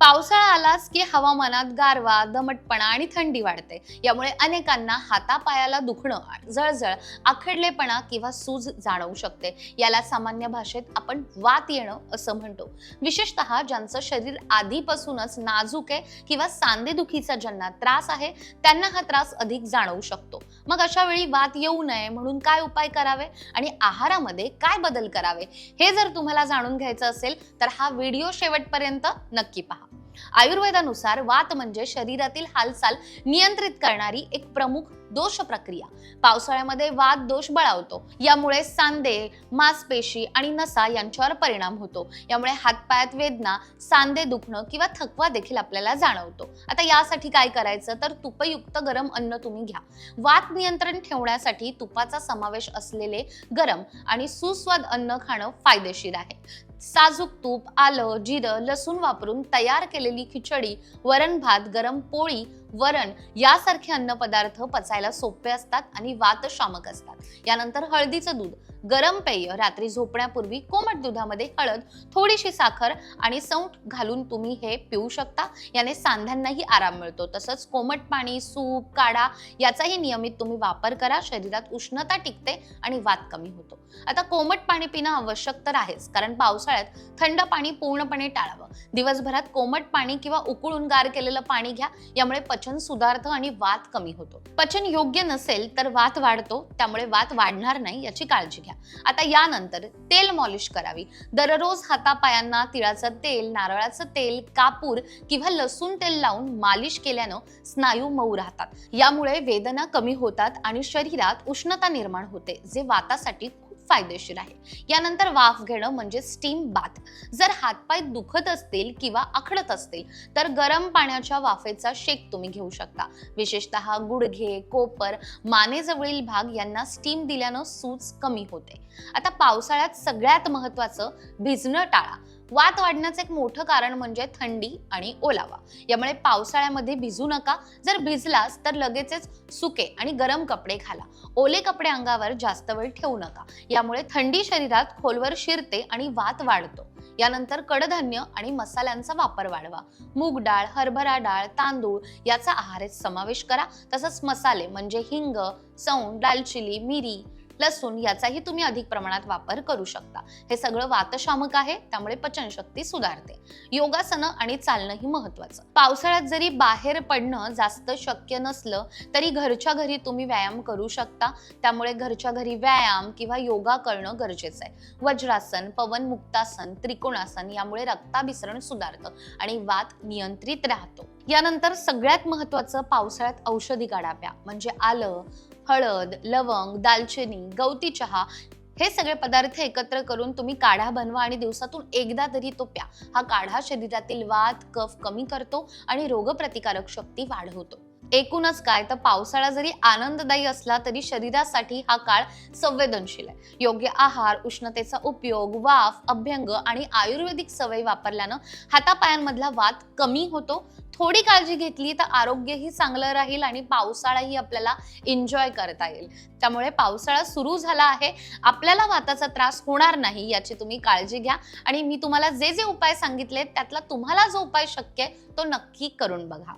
पावसाळा आलाच की हवामानात गारवा दमटपणा आणि थंडी वाढते. यामुळे अनेकांना हातापायाला दुखणं जळजळ आखडलेपणा किंवा सूज जाणवू शकते. याला सामान्य भाषेत आपण वात येणं असं म्हणतो. विशेषतः ज्यांचं शरीर आधीपासूनच नाजूक आहे किंवा सांधेदुखीचा ज्यांना त्रास आहे त्यांना हा त्रास अधिक जाणवू शकतो. मग अशा वेळी वात येऊ नये म्हणून काय उपाय करावे आणि आहारामध्ये काय बदल करावे हे जर तुम्हाला जाणून घ्यायचं असेल तर हा व्हिडिओ शेवटपर्यंत नक्की पहा. आयुर्वेदानुसार वात म्हणजे शरीरातील हालचाल नियंत्रित करणारी एक प्रमुख दोष प्रक्रिया पावसाळ्यामध्ये वात दोष बळावतो. यामुळे सांधे मांसपेशी आणि नसा यांच्यावर परिणाम होतो. यामुळे हातपायात वेदना सांधे दुखणं किंवा थकवा देखील आपल्याला जाणवतो. आता यासाठी काय करायचं? तर तुपयुक्त गरम अन्न तुम्ही घ्या. वात नियंत्रण ठेवण्यासाठी तुपाचा समावेश असलेले गरम आणि सुस्वाद अन्न खाणं फायदेशीर आहे. साजूक तूप आलं जिरं लसूण वापरून तयार केलेली खिचडी वरण भात गरम पोळी वरण यासारखे अन्नपदार्थ पचायला सोपे असतात आणि वातशामक असतात. यानंतर हळदीचं दूध. गरम पेय रात्री झोपण्यापूर्वी कोमट दुधामध्ये हळद थोडीशी साखर आणि सौंठ घालून तुम्ही हे पिऊ शकता. याने सांध्यांनाही आराम मिळतो. तसंच कोमट पाणी सूप काढा याचाही नियमित तुम्ही वापर करा. शरीरात उष्णता टिकते आणि वात कमी होतो. आता कोमट पाणी पिणं आवश्यक तर आहेच कारण पावसाळ्यात थंड पाणी पूर्णपणे टाळावं. दिवसभरात कोमट पाणी किंवा उकळून गार केलेलं पाणी घ्या यामुळे पचन सुधारतं आणि वात कमी होतो. पचन योग्य नसेल तर वात वाढतो त्यामुळे वात वाढणार नाही याची काळजी घ्या. आता यानंतर तेल मॉलिश करावी. दररोज हातापायांना तिळाचं तेल नारळाचं तेल कापूर किंवा लसूण तेल लावून मालिश केल्यानं स्नायू मऊ राहतात. यामुळे वेदना कमी होतात आणि शरीरात उष्णता निर्माण होते जे वातासाठी फायदेशीर आहे. यानंतर वाफ घेणं म्हणजे स्टीम बाथ जर हातपाय दुखत असतील किंवा आखडत असतील तर गरम पाण्याच्या वाफेचा शेक तुम्ही घेऊ शकता. विशेषतः गुडघे कोपर मानेजवळील भाग यांना स्टीम दिल्यानं सूज कमी होते. आता पावसाळ्यात सगळ्यात महत्वाचं भिजणं टाळा. वात वाढण्याचं एक मोठं कारण म्हणजे थंडी आणि ओलावा. यामुळे पावसाळ्यामध्ये भिजू नका. जर भिजलास तर लगेचच सुके आणि गरम कपडे घाला. ओले कपडे अंगावर जास्त वेळ ठेवू नका. यामुळे थंडी शरीरात खोलवर शिरते आणि वात वाढतो. यानंतर कडधान्य आणि मसाल्यांचा वापर वाढवा. मूग डाळ हरभरा डाळ तांदूळ याचा आहारात समावेश करा. तसंच मसाले म्हणजे हिंग सौंड दालचिनी मिरी लसूण याचाही तुम्ही अधिक प्रमाणात वापर करू शकता. हे सगळं वातशामक आहे त्यामुळे पचनशक्ती सुधारते. योगासनं आणि चालणंही महत्वाचं पावसाळ्यात जरी बाहेर पडणं जास्त शक्य नसलं तरी घरच्या घरी तुम्ही व्यायाम करू शकता. त्यामुळे घरच्या घरी व्यायाम किंवा योगा करणं गरजेचं आहे. वज्रासन पवन मुक्तासन त्रिकोणासन यामुळे रक्ताभिसरण सुधारतं आणि वात नियंत्रित राहतो. यानंतर सगळ्यात महत्वाचं पावसाळ्यात औषधी काढा प्या. म्हणजे आलं हळद लवंग दालचिनी गवती चहा हे सगळे पदार्थ एकत्र करून तुम्ही काढा बनवा आणि दिवसातून एकदा तरी तो प्या. हा काढा शरीरातील वात कफ कमी करतो आणि रोगप्रतिकारक शक्ती वाढवतो. एकूणच काय? तर पावसाळा जरी आनंददायी असला तरी शरीरासाठी हा काळ संवेदनशील आहे. योग्य आहार उष्णतेचा उपयोग वाफ अभ्यंग आणि आयुर्वेदिक सवयी वापरल्यानं हातापायांमधला वात कमी होतो. थोडी काळजी घेतली तर आरोग्यही चांगलं राहील आणि पावसाळाही आपल्याला एन्जॉय करता येईल. त्यामुळे पावसाळा सुरू झाला आहे. आपल्याला वाताचा त्रास होणार नाही याची तुम्ही काळजी घ्या. आणि मी तुम्हाला जे जे उपाय सांगितले त्यातला तुम्हाला जो उपाय शक्य आहे तो नक्की करून बघा.